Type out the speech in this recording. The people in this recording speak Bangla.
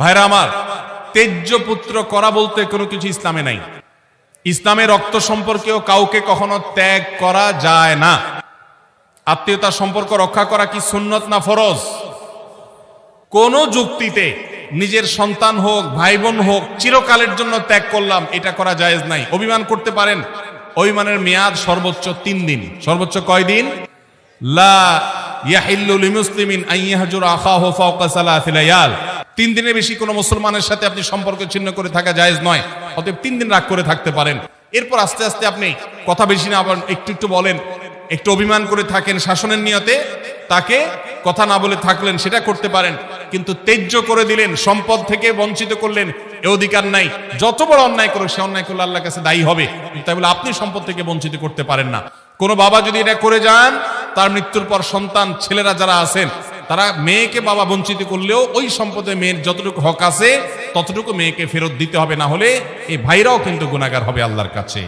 ভাইরা আমার তেজ্য পুত্র করা বলতে কোনো কিছু ইসলামে নাই। ইসলামে রক্ত সম্পর্কেও কাউকে কখনো ত্যাগ করা যায় না। আত্মীয়তার সম্পর্ক রক্ষা করা কি সুন্নত না ফরজ? কোন যুক্তিতে নিজের সন্তান হোক ভাই বোন হোক, চিরকালের জন্য ত্যাগ করলাম, এটা করা জায়েজ নাই। অভিমান করতে পারেন, অভিমানের মেয়াদ সর্বোচ্চ তিন দিন। সর্বোচ্চ কয় দিন? লা ইয়াহিল্লু লিমুসলিমিন আন ইয়াহজুর আখাহু ফাওকা সালাসি লায়াল তিন দিনের বেশি কোনো মুসলমানের সাথে আপনি সম্পর্ক ছিন্ন করে থাকা জায়েজ নয়। অতএব তিন দিন রাগ করে থাকতে পারেন। এরপর আস্তে আস্তে আপনি কথা বেশি না আবার একটু একটু বলেন, একটু অভিমান করে থাকেন শাসনের নিয়তে, তাকে কথা না বলে থাকলেন সেটা করতে পারেন, কিন্তু তেজ্য করে দিলেন, সম্পদ থেকে বঞ্চিত করলেন, এ অধিকার নাই। যত বড় অন্যায় করুক, সে অন্যায় করলে আল্লাহর কাছে দায়ী হবে। তাই বলে আপনি সম্পদ থেকে বঞ্চিত করতে পারেন না। কোনো বাবা যদি এটা করে যান, তার মৃত্যুর পর সন্তান, ছেলেরা যারা আছেন তারা মেয়েকে বাবা বঞ্চিত করলেও ওই সম্পদে মেয়ের যতটুকু হক আছে, ততটুকু মেয়েকে ফেরত দিতে হবে, না হলে এই ভাইরাও কিন্তু গুণাগার হবে আল্লাহর কাছে।